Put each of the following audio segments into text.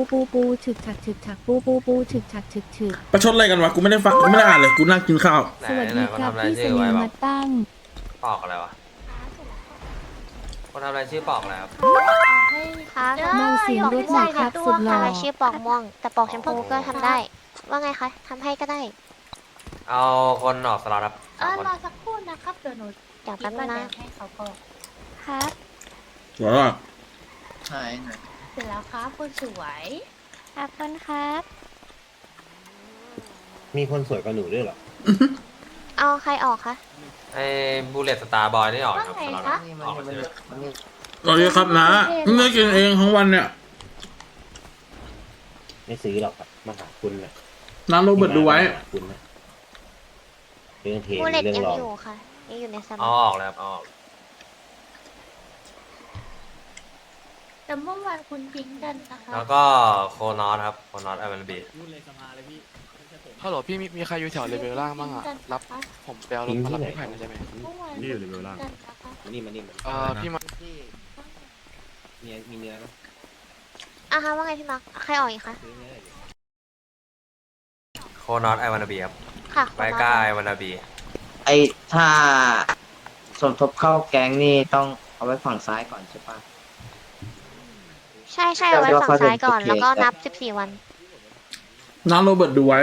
ปูปูปูฉึกฉักฉึกฉักปูปูปูฉึกฉักฉึกฉึกประชดอะไรกันวะกูไม่ได้ฟังกูไม่ได้อ่านเลยกูนั่งกินข้าวไหนสวัสไหนดีคนครับทำอะไรพี่เสชื่อนีไว้ยแบมาบตั้งปอกอะไรวะคนทำอะไรชื่อปอกอะไรครับครับเมาเสียงรถหน่อยครับสุดหล่ออะไรชื่อปอกม่วง แต่ปอกชมพูก็ทำได้ ว่าไงคะทำให้ก็ได้ เอาคนออกสล็อตครับเอสามอคนรอสักครู่นะครับเดี๋ยวหนูเดี๋ยวคิแป๊ดบนึว่างนะจะให้เขาก่อนครับหัวเราะใช่ไหนเส ร็จแล้วครับคุณสวยขอบคุณครับ มีคนสวยกว่าหนูด้วยเหรอ เอาใครออกคะ ไอ้บูเลตสตาร์บอยนี่ออกครับว่าไงสล็อตคะนี่อมันอกมามันชื่อมันนี่สวัสดีครับนะไม่ได้กินเองทั้งวันเนี่ยไม่ซื้อหรอกครับมาหาคุณนะน้ำโรเบิร์ตดูไว้มาหาคุณนะเรื่องเทรนบูเลตเรื่องยังรองอยู่ค่ะยังอยู่ในสมเอาองออกแล้วครับเอาออก แต่เมื่อวานคุณทิ้งกันนะคะแล้วก็โคนอสครับโคนอสไอวันบีฮัลโหลพี่มีมีใครอยู่แถวเลเวลล่างบ้างอะรับผมไปเอารถมารับพี่ไผ่หน่อยได้ไหมเมื่อวานนี่อยู่เลเวลล่าง กันนะคะมานี่มานี่มาเอ่อพี่มาที่มีมีเนื้อไหมอะฮะว่าไงพี่มาร์คใครออกอีกคะซื้อเนื้อหน่อยดิโคนอสไอวันบีครับค่ะไบก้าไอวันบีไอถ้าสมทบเข้าแก๊งนี่ต้องเอาไว้ฝั่งซ้ายก่อนใช่ปะ ใช่ใช่เอาไว้ฝั่งซ้ายก่อนโอเคแล้วก็นับ14วัน น้ำโรเบิร์ตดูไว้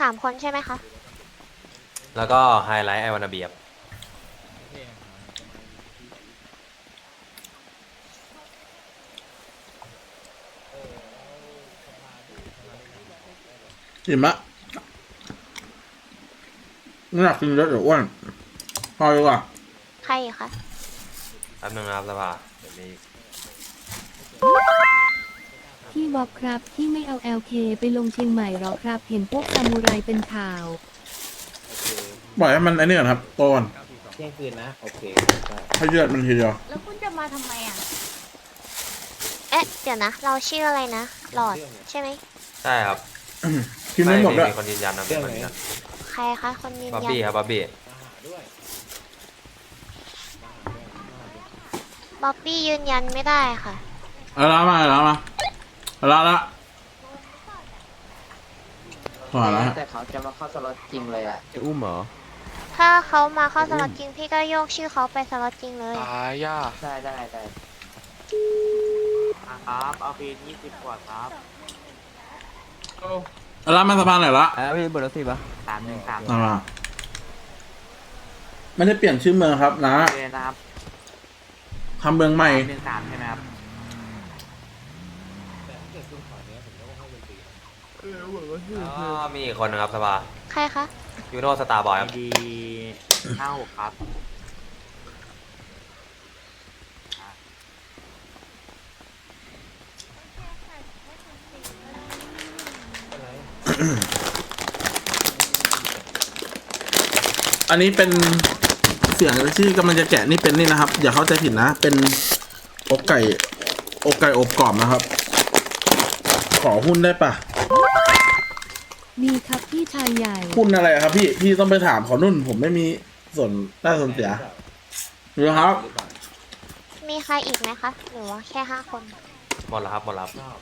สามคนใช่ไหมคะ แล้วก็ไฮไลท์ไอวันบีครับอิ่มละ ไม่อยากกินเยอะเดี๋ยวอ้วนพอดีกว่าใครอีกคะแป๊บนึงนะครับสภาเดี๋ยวมีพี่บอกครับที่ไม่เอา LK ไปลงเชียงใหม่หรอครับ เห็นพวกซามูไรเป็นข่าว ปล่อยให้มันไอ้นี่ก่อนครับโตก่อนเที่ยงคืนนะ โอเคได้ให้เลือดมันทีเดียวแล้วคุณจะมาทำไมอะ เอ๊ะ เดี๋ยวนะ เราชื่ออะไรนะ หลอด ใช่ไหม ใช่ครับกินไม่หมดด้วยมีคนยืนยันนะมีคนยืนยัน ใครคะคนยืนบ๊อบยันบี้ครับบ๊อบบี้มาหาด้วยบ๊อบบี้ยืนยันไม่ได้ค่ะ เอาละมาเอาละมาเอาละละขอละแต่เขาจะมาเข้าสล็อตจริงเลยอะถ้าเขามาเข้าสล็อตจริงพี่ก็โยกชื่อเขาไปสล็อตจริงเลย ตายย่าได้ได้ได้ครับ เอาปียี่สิบกว่าครับ เอาละมาสะพานไหนอยละแล้วพี่เบอร์รถสิบะสามหนึ่งสามเอามาไม่ได้เปลี่ยนชื่อเมืองครับนะเนะครับทำเมืองใหม่หนึ่งสามใช่ไหมครับแล้วก็มีอีกคนนึงครับสภาใครคะยูโนสตาร์บอยครับดีห้าหกครับ อันนี้เป็นเสียงที่กำลังจะแกะนี่เป็นนี่นะครับ อย่าเข้าใจผิดนะ เป็นอกไก่อกไก่อบกรอบนะครับ ขอหุ้นได้ปะมีครับพี่ชายใหญ่ หุ้นอะไรครับ พี่พี่ต้องไปถามเขานุ่น ผมไม่มีส่วนได้ส่วนเสียดูครับ มีใครอีกไหมคะ หรือว่าแค่ห้าคน หมดแล้วครับหมดแล้วครับ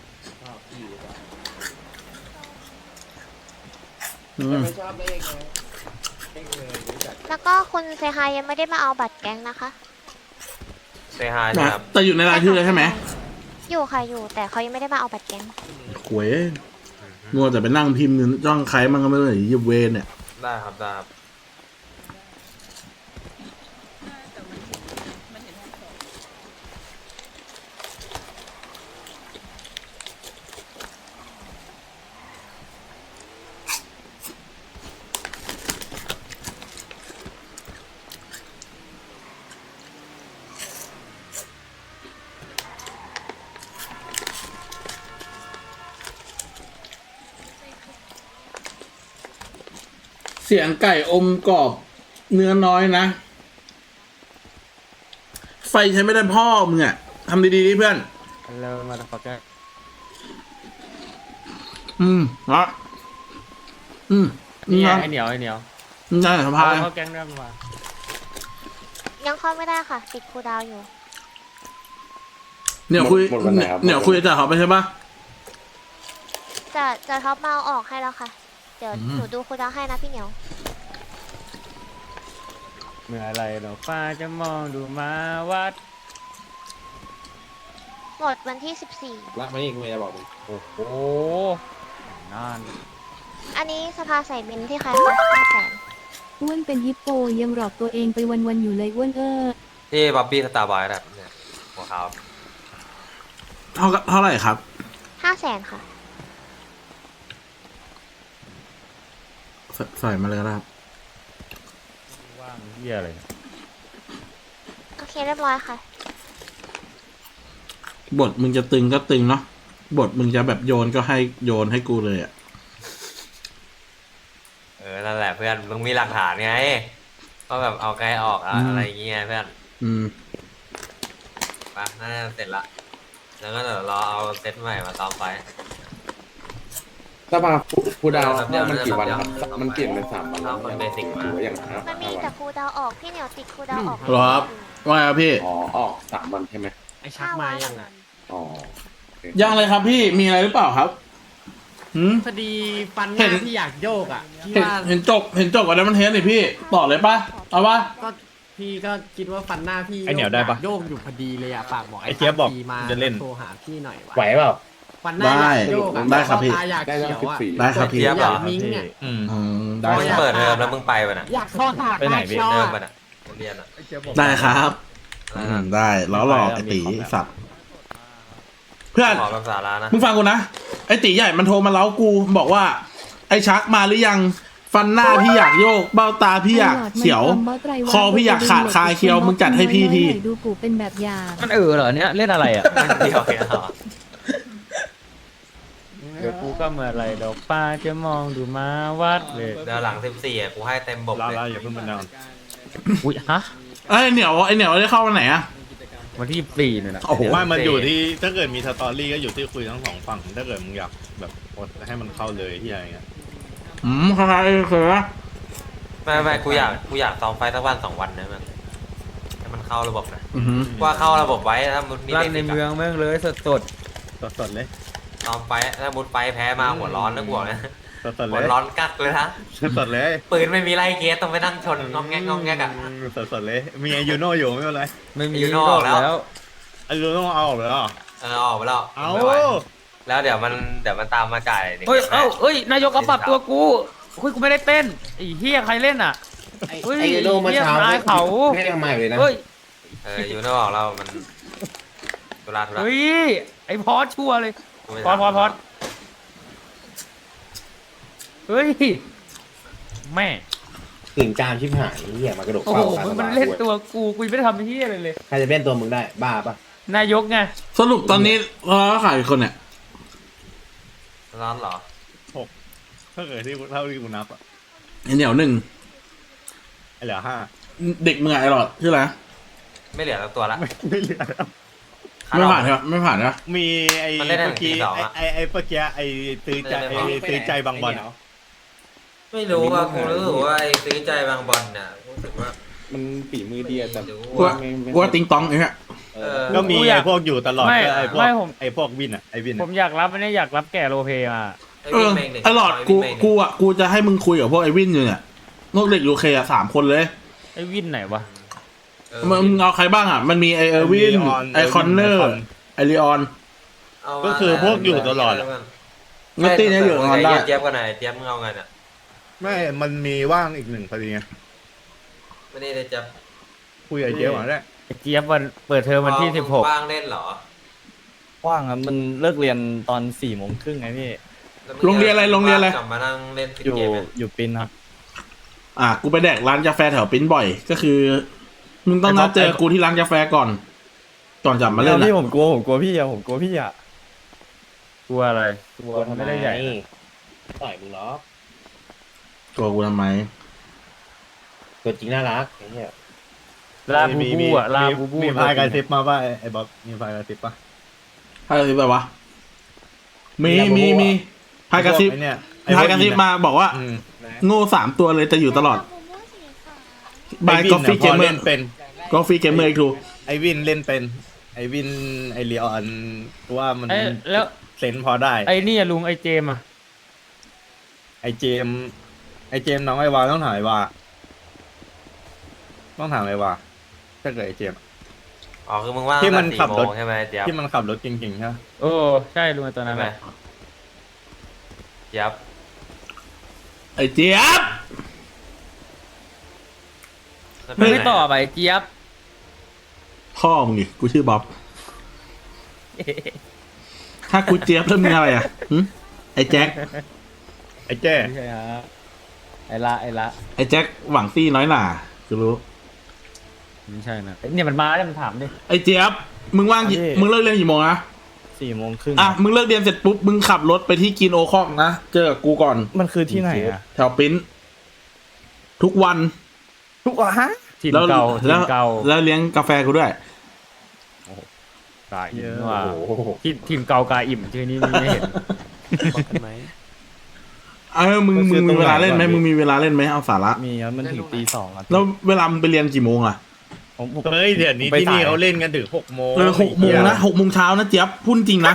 แล้วก็คุณเซฮายยังไม่ได้มาเอาบัตรแก๊งนะคะ เซฮายนะนะครับแต่อยู่ในรายชื่อเลยใช่ไหมอยู่ค่ะอยู่ แต่เขายังไม่ได้มาเอาบัตรแก๊งหวยมัวแต่ไปนั่งพิมพ์จ้องใครมันก็ไม่รู้ไหนยิบเวนเนี่ยได้ครับได้ครับ เสียงไก่อมกรอบ เนื้อน้อยนะ ไฟใช้ไม่ได้พ่อมึงอะทำดีๆดิเพื่อนเรามาขอแก้อืมละอืมนี่นะไอเหนียวไอเหนียวได้สภาเข้าแก๊งได้มายังเข้าไม่ได้ค่ะ ติดครูดาวอยู่ เนี่ยคุยหมดวันไหนครับ เนี่ยคุยกับเขาไปใช่ปะจะจะท็อปมาเอาออกให้แล้วค่ะ เดี๋ยวอืมหนูดูครูดาวให้นะพี่เหนียว เมื่อไรดอกฟ้าจะมองดูมาวัด หมดวันที่ ละมานี่กูไม่ได้บอกมึงโอ้โหนาน14อันนี้สภาใส่บินที่ใครคะห้าแสนอ้วนเป็นฮิปโปยังหลอกตัวเองไปวันๆอยู่เลยอ้วนเออที่บ๊อบบี้สตาร์บอยแบบเนี่ยหัวขาวเท่ากับเท่าไหร่ครับห้าแสนค่ะ ส่ใส่มาเลยก็ได้ครับ ว่างเหี้ยอะไรโอเคเรียบร้อยค่ะ บทมึงจะตึงก็ตึงเนาะ บทมึงจะแบบโยนก็ให้โยนให้กูเลยอะเออนั่นแหละเพื่อนมึงมีหลักฐานไงว่าแบบเอาใครออกอะอืมอะไรอย่างเงี้ยเพื่อนอืม ไปน่าจะเสร็จละแล้วก็เดี๋ยวรอเอาเซตใหม่มาซ้อมไป สภาครูดาวเดี๋ยวมันกี่วันครับเดี๋ยวมันเปลี่ยนเป็นสามวันเอาคนเบสิกมาหรือว่าอย่างห้ามันมีห้าวัแต่นครูดาวออกพี่เหนียวติดครูดาวออกเหรอครับ ว่าไงครับพี่ อ๋อออกสามวันใช่ไหมไอชักมายังอะอ๋อยังเลยครับพี่มีอะไรหรือเปล่าครับหืม พอดีฟันหเห็น้านที่อยากโยกอะพี่เห็นว่าเห็นจบเห็นจบกับแล้วมันเทสนี่พี่ต่อเลยปะเอาปะก็พี่ก็คิดว่าฟันหน้าพี่ไอ้เหนียวได้ปะโยกอยู่พอดีเลยอะฝากบอกไอ้เจี๊ยบบอกทีมาจะเล่น โทรหาพี่หน่อยวะไหวเปล่า ฟันหน้าอยากโยกอะได้ครับพี่ ตาอยากได้ตั้งเขียวสิบอะสี่ได้ครับพี่เจี๊ยบเหรออยากมิ้งอะอืมอืมได้มึงครับเปิดเทอมแล้วมึงไปปะน่ะอยากเข้าหาไปไหนพี่ชอบเริ่มอะปะน่ะเรียนอะได้ครับอ่าอืมได้ล้อหลอกไอตีสัตว์เพื่อน ขอแบบสาระนะ มึงฟังกูนะ ไอตีใหญ่มันโทรมาเล้ากูบอกว่า ไอชักมาหรือยัง ฟันหน้าพี่อยากโยก เบ้าตาพี่อยากเสียว คอพี่อยากขาดคาเคียวมึงจัดให้พี่ที ดูกูเป็นแบบอย่างมันเออเหรอเนี่ยเล่นอะไรอะ เดียวแค่เหรอ เดี๋ยวกูก็เมื่อไรดอกฟ้าจะมองดูมาวัดเลย เดี๋ยวหลังสิบสี่อะกูให้เต็มบบลาเลยลาอย่าเพิ่งมันนอนอุ้ยฮะไอยเหนียวไอเหนียวได้เข้าวันไหนอะวันที่สี่เนี่ยนะโอ้โหว่ามันอยู่ที่ถ้าเกิดมีสตอรี่ก็อยู่ที่คุยทั้งสองฝั่ง ถ้าเกิดมึงอยากแบบให้มันเข้าเลยที่อะไรเงี้ยอืมคล้ายๆเคยปะไม่ไม่กูอยากกูอยากซ้อมไฟสักวันสองวันนะมันให้มันเข้าระบบนะอือหือว่าเข้าระบบไว้ถ้ามุดมีลั่นด็กในเมืองแม่งเลยสดสดสดๆเลย ซ้อมไฟถ้ามุดไฟแพ้มาหัวร้อนนะกูบอกนะสดสดๆเลหัวยร้อนกักเลยนะสดสดๆเลยปืนไม่มีไล่เกสต้องไปนั่งชนงองแงกงองแงกอะสดสดๆเลยมีอายุโนอยู่ไม่เป็นไรไม่มีอยู่นอกแล้วอายุโนเอาออกแล้วเหรอเออออกไปแล้วเอาไม่ไหวแล้วเดี๋ยวมันเดี๋ยวมันตามมาจ่ายด็กเฮ้ยเอ้าแม่เอ้ยนายกก็ปรับตัวกูคุยกูไม่ได้เต้นไอ้เฮียใครเล่นอะเฮ้ยไอ้ยูโนเมื่อเช้าเหี้ยนายเขาให้ยังใหม่เลยนะเฮ้ยเอออยู่นอกแล้วมันตุลาตุลาเฮ้ยไอ้พอสชัวร์เลยกูไม่ พอดพอดพอดถามเฮ้ย แม่ถึงจามชิบหายเหี้ยมากระโดดโอ้เป้าโหคามึงสมันบายเล่นด้วยตัวกูกูไม่ได้ทำเฮียอะไรเลย ใครจะเล่นตัวมึงได้ บ้าปะนายกไงสรุปตอนนี้เราขายคนเนี่ยร้อนเหรอถ้าเกิดที่เท่าที่กูนับอะไอเหนียวหนึ่งไอ้เหลือห้าเด็กเมื่อะไอหลอดชื่ออะไรนะไม่เหลือสักตัวละไม่ไม่เหลือแล้ว ไม่ผ่านใช่ปะไม่ผ่านนะมีไอ้มันเล่นได้เมื่อกี้ถึงตีสองไอ้อะ ไอ้ไอ้เมื่อกี้ไอ้ตื้อใจไม่ไอ้ได้ตื้อใจบางบอลอะไม่รู้ว่ากูรู้สึกว่าไอ้ซื้อใจบางบอลเนี่ยรู้สึกว่ามันฝีมือดีอะแต่ไม่รู้กูว่ากูว่าติงตองไอ้เนี่ยเอเอออก็มีกูอยากไอ้พวกอยู่ตลอดไม่ก็ไอ้พวกไม่ผม ไอ้พวกวินอะไอ้วินผอะมอยากรับไม่ได้อยากรับแก่โรลเพลย์มา ไอ้เอวิ่องเมงหนึ่งไอหลอดกูไวิ่งเมงหนึ่งกูอะกูจะให้มึงคุยกับพวกไอวินอยู่เนี่ยพวกเด็กยูเคอะสามคนเลยไอ้วินไหนวะเออ มึงเอาใครบ้างอะ มันมีไอเออร์วินไอคอนเนอร์ไอรีออน เอามาก็คือพวกอยู่ตลอดอะ นัตตี้เนี่ยอยู่กับมันได้ เจี๊ยบกันไหนเจี๊ยบมึงเอาไงเนี่ยไม่มันมีว่างอีกหนึ่งพอดีไงไม่ได้เลยเจี๊ยบคุยกับเจ๊ก่อนได้ไอ้เจี๊ยบวันเปิดเทอมวันที่สิบหกว่างเล่นเหรอว่างครับมันเลิกเรียนตอนสี่โมงครึ่งไงพี่ แล้วมึโรงเรียนอะไรโรงเรียนอะไร กลับมานั่งเล่นฟิตอยู่เกมไหมอยู่ปินครับ อะกูไปแดกร้านกาแฟแถวปิ้นบ่อย ก็คือ มึงต้องนัดเจอกูที่ร้านกาแฟก่อน ก่อนจะมาเล่นพี่อะผมกลัวผมกลัวพี่อะผมกลัวพี่อะกลัวอะไรกลัวไม่ได้ใหญ่ต่อยมึงเหรอตัวกูทำไมตัวจริงน่ารักไอ้เหี้ยลาบูมีบูมีอะลาบูบูมีพายกระซิบมาป่ะไอ้ไอ้บ๊อบมีพายกระซิบป่ะพายกระซิบไปวะมีมีมีพายกระซิบไอ้เนี่ยพายกระซิบมาบอกว่าอืมโง่สามตัวเลยจะอยู่ตลอดบูบายไอ้วิกานแฟน่ะพเกอมเมอเล่นร์เป็น กาแฟเกมเมอร์อีกทูไอวินเล่นเป็น ไอวินไอเลียนกูว่ามันไอ้แล้ว เซนพอได้ ไอ้นี่อะลุงไอ้เจมส์อะไอเจมส์ไอเจมส์น้องไอวาต้องถามไอวาต้องถามไอวาถ้าเกิดไอเจมส์ อ๋อคือมึงว่างที่มันตั้งขัแต่บรถสี่โมงใช่ไหมเจี๊ยบที่มันขับรถเก่งๆใช่ไหมโอ้ใช่ลุงไอ้ตัวนั้ใช่นไหมอะเจี๊ยบไอ้เจี๊ยบมึงไม่ตอบอะไอ้เจี๊ยบ พ่อมึงดิกูชื่อบ๊อบ ถ้ากูเจี๊ยบแล้วมึงอะไรอะหึไอ้แจ็คไอแจ้ไม่ใช่ฮะไอ้ละไอ้ละไอ้แจ็คหวังซี่น้อยหน่ากูรู้ ไม่ใช่นะเนี่ยมันมาแล้วมันถามดิ ไอ้เจี๊ยบมึงว่างกี่ มึงเลิกเรียนกี่โมงนะสี่โมงครึ่งอะมึงเลิกเรียนเสร็จปุ๊บมึงขับรถไปที่กินโอคอกนะเจอกับกูก่อน มันคือที่ไหนอะแถวปิ้นทุกวันทุกอะฮะถิ่นแล้วเก่าถิ่แล้นวเก่าแล้วเลี้ยงกาแฟกูด้วย กาอิ่มว่าโอ้โหถิ่นถิ่นเก่ากาอิ่มชื่อนี้ไม่เห็นเออมึงมึงมีเวลาเล่นไหมมึงมีเวลาเล่นไหมเอาสาระมีครับมันถึงตีสองอะแล้วเวลามึงไปเรียนกี่โมงอะผมผมเฮ้ยเดี๋ยวนี้ไปที่นี่สายเขาเล่นกันถึงหกโมงเออหกโมงนะหกโมงเช้านะเจี๊ยบพูดจริงนะ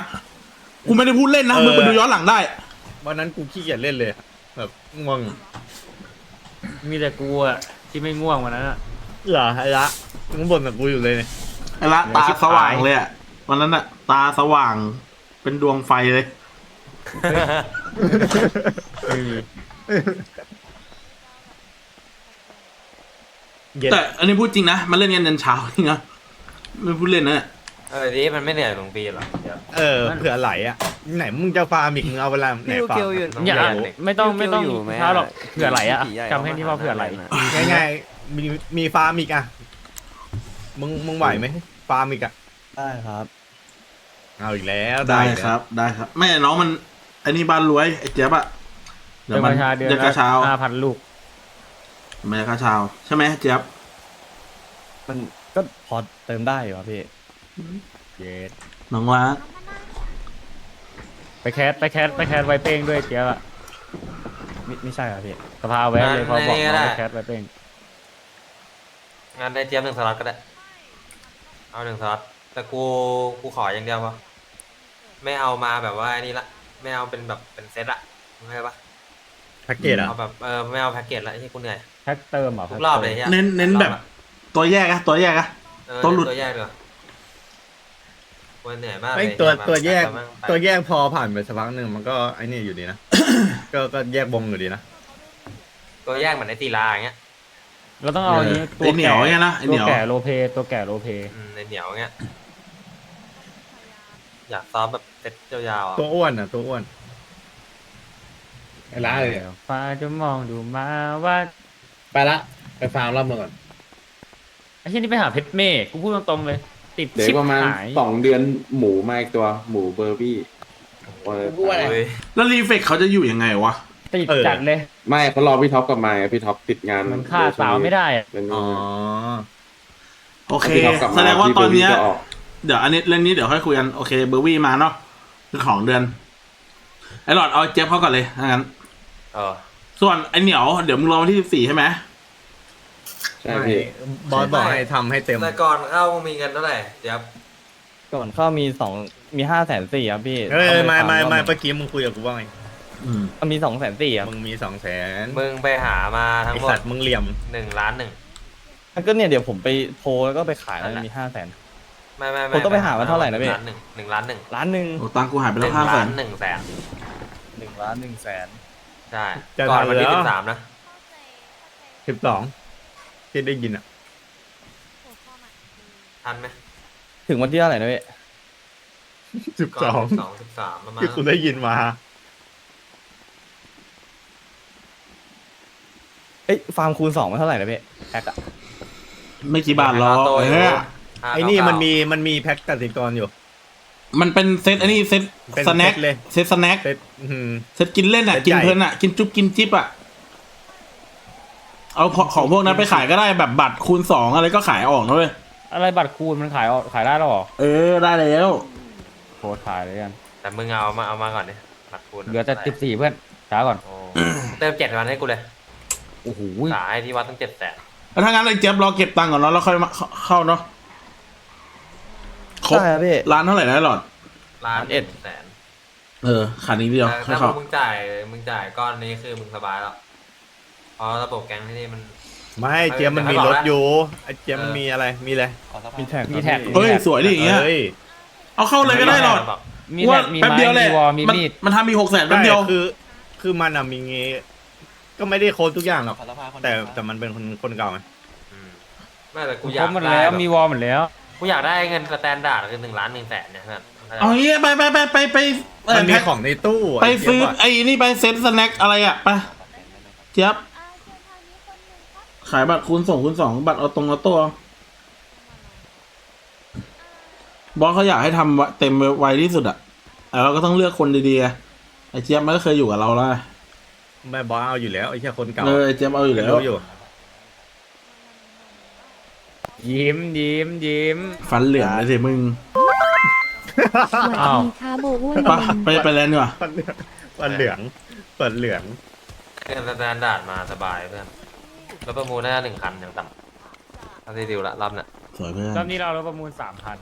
กูไม่ได้พูดเล่นนะมึงไปดูย้อนหลังได้วันนั้นกูขี้เกียจเล่นเลยแบบง่วงมีแต่กูอะที่ไม่ง่วงวันนั้นอะเหรอไอ้ละมึงบ่นกับกูอยู่เลยเนี่ยไอ้ละตาสว่างเลยอะ วันนั้นอะตาสว่างเป็นดวงไฟเลยไม่มีเย็นแต่อันนี้พูดจริงนะมันเล่นกันยันเช้าจริงนะไม่พูดเล่นนะเนี่ยเออดีมันไม่เหนื่อยหลวงปีหรอกเจี๊ยบเออเผื่อไหลอะ ไหนมึงจะฟาร์มอีกมึงเอาเวลาไหนฟาร์มต้องอย่าเรียนดิไม่ต้องไม่ต้องเช้าหรอกเผื่อไหลอะจำให้นี่ว่าเผื่อไหลง่ายๆมีมีฟาร์มอีกอะมึงมึงไหวไหมฟาร์มอีกอะ ได้ครับ เอาอีกแล้วได้อีกแล้วครับ ได้ครับ ไม่น้องมันไอ้นี่บ้านรวยไอ้เจี๊ยบอะเดี๋ยวเดือนมัปนระชาเดือนเดือนกระเช้าห้าพันลูกมันจะกระเช้าใช่ไหมเจี๊ยบมันก็พอเติมได้อยู่ครับพี่เย็ดน้องรักไปแคสไปแคสไปแคสไวเป้งด้วยเจี๊ยบอะไม่ไม่ใช่ครับพี่สภาแวะเลยเขาบอกน้องไปแคสไวเป้งงานได้เจี๊ยบหนึ่งสล็อตก็ได้ เอาหนึ่งสล็อต แต่กูกูขออย่างเดียวพอไม่เอามาแบบว่าไอ้นี่ละไม่เอาเป็นแบบเป็นเซตอะเข้าใจปะแพ็กเกจอะเอาแบบเออไม่เอาแพ็กเกจละไอ้ที่กูเหนื่อยแพ็คเติมเหรอทุกรอบเลยเฮียเน้นเน้นแบบ ตัวแยกอะตัวแยกอะ เออตัวหลุด ตัวแยกเลยกูเหนื่อยมากไม่เลยตัวเหี้ตัวแยกบบตัวแยกพอผ่านไปสักพักหนึ่งมันก็ไอ้นี่อยู่ดีนะ ก็ก็แยกวงอยู่ดีนะ ตัวแยกเหมือนในตีลาอย่างเงี้ยเราต้องเอาอันนี้ตัวไอ้เหนียวแก่เนี่ยนะไอ้เหตัวนียว แก่โลเพตัวแก่โลเพอืมในเหนียวเงี้ย อยากซ้อมแบบเซตยาวๆอะตัวอ้วนอะ ตัวอ้วนไอ้ละเลยฟ้าจะมองดูมาว่าไปละ ไปฟาร์มรอบเมืองก่อนไอ้เช่นนี้ไปหาเพชรเมฆกูพูดตรงๆเลย ติดเดี๋ยวชิปประมาณหายสองเดือนหมูมาอีกตัวหมูเบอร์บี้เออกูว่าอะไรเฮ้ยแล้วรีเฟกเขาจะอยู่ยังไงวะ ติดเออจัดเลย ไม่เขารอพี่ท็อปกลับมาไงพี่ท็อปติดงานมันฆ่าสาวไม่ได้อะ เป็นอ๋อ โอเค พี่ท็อปกลับแสมาดงว่าพี่ตอนเนี้ยเบอร์บี้ก็ออก เดี๋ยวอันนี้เรื่องนี้เดี๋ยวค่อยคุยกันโอเคเบอร์วี่มาเนาะคือของเดือน ไอ้หลอดเอาเจี๊ยบเขาก่อนเลยถ้างั้นเออส่วนไอ้เหนียวเดี๋ยวมึงรอวันที่สิบสี่ใช่ไหมใช่พี่บอสบอกให้ทำให้เต็ม แต่ก่อนเข้ามึงมีเงินเท่าไหร่เดี๋ยวก่อนเข้ามีสองมีห้าแสนสี่ครับพี่เฮ้ยต้องปไม่ไม่ฟาร์ไม่รอบหนึ่งเมื่อกี้มึงคุยกับกูว่าไงอืมมันมีสองแสนสี่ครับมึงมีสองแสนมึงไปหามาทั้ไองหมดสัตว์มึงเหลี่ยม หนึ่งล้านหนึ่งแล้วก็เนี่ยเดี๋ยวผมไปโพลแล้วก็ไปขายนั่มันนแหละมีห้าแสน ไม่ไม่ไม่ผมต้องไปหามาเท่าไหร่นะพี่ ล้านหนึ่งหนึ่งล้านหนึ่งล้านหนึ่งโอ้ตังค์กูหายไปหแล้นึ่วงห้าแสล้านนหนึ่งแสนหนึ่งล้านหนึ่งแสนใช่จะก่อนทันวันที่เหรอ สิบสามนะสิบสองที่ได้ยินอะทันไหมถึงวันที่เท่าไหร่นะพี่สิบก่สออนงสองสิบสามประมาณที่คุณได้ยินมาเอ้ยฟาร์มคูณสองมันเท่าไหร่นะพี่แพ็คอะไม่กี่บาทหรอกโตเออยู่อ ห้าไอ้นี่เก้ามันมีมันมีแพ็กกสิกรอยู่ มันเป็นเซตไอ้นี่เซตเป็นสแน็คเซตเลย เซตสแน็คเซตอื้อหือ เซตกินเล่นอะ เซตกินใหญ่ เพลินอะ กินจุ๊บกินจิ๊บอะ เอาของพวกนั้นไปขายก็ได้แบบบัตรคูณสองอะไรก็ขายออกนะเว้ยอะไรบัตรคูณมันขายออกขายได้แล้วเหรอเออได้แล้วโพสต์ขายเลยกัน แต่มึงเอามาเอามาก่อนดิบัตรคูณเหลือแต่สิบสี่เพื่อนช้าก่อน โอ้เติมเจ็ดวันให้กูเลยโอ้โหสายที่วัดตั้งเจ็ดแสนแล้วถ้างั้นไอ้เจี๊ยบรอเก็บตังค์ก่อนเนาะแล้วค่อยมาเข้าเข้าเนาะ ครบใช่ครับพี่ร้านเท่าไหร่นะหลอด ล้านเอ็ดแสนเออขาดนิดเดียวแต่ค่อยถ้าเข้ามึงจ่ายมึงจ่ายก้อนนี้คือมึงสบายแล้วเพราะระบบแก๊งที่นี่มัน ไม่เจียมมันมีรถอยู่ไอ้เจียมมันมีอะไรมีอะไรมีแท็กมีแท็กเฮ้ยสวยดิอย่างเงี้ย เอ้ยเอาเข้าเลยก็ได้หลอดมีว่าแท็กมีแป๊บไม้เดียวแหละมีวอลมีมันมีดมันทำมีหกแสนแป๊บเดียวใช่คือ คือมันอะมีเงี้ก็ไม่ได้โค้ดทุกอย่างหรอกแต่แต่มันเป็นคนคนเก่าไงอืมไม่แต่กูกูอยากหมดได้แล้วแบบมีวอลหมดแล้ว กูอยากได้เงินสแตนดาร์ดคือหนึ่งล้านหนึ่งแสนเนี่ยนั่นเอางี้ไปไปไปไปไปเอ่อมันมีแพ็คของในตู้ะไปอ้เจี๊ยบซื้ออะไอ้นี่ไปเซ็ตสแน็คอะไรอะไปเจี๊ยบขายบัตรคูณส่งคูณสองบัตรเอาตรงเอาตัวบอสเขาอยากให้ทำวะเต็มไวที่สุดอะแต่เราก็ต้องเลือกคนดีๆไงไอ้เจี๊ยบมันก็เคยอยู่กับเราแล้วไงไม่บอสเอาอยู่แล้วไอ้แค่คนเก่าเออไอ้เจี๊ยบเอาอยู่แล้วรู้อยู่ ยิ้มยิ้มยิ้ม ฟันเหลืองเลยสิมึงสวัสอ้าว ดีค่ะโบอ้วนไปไปไปแล้วนี่ว่ะฟันเหลืองฟันเหลืองเงินสแตนดาร์ดมาสบายเพื่อนแล้วประมูลได้หนึ่งคันอย่างต่ำเอาที่ดิวละรอบเนี้ยสวยเพื่อนรอบนี้เราเราประมูลสามพัน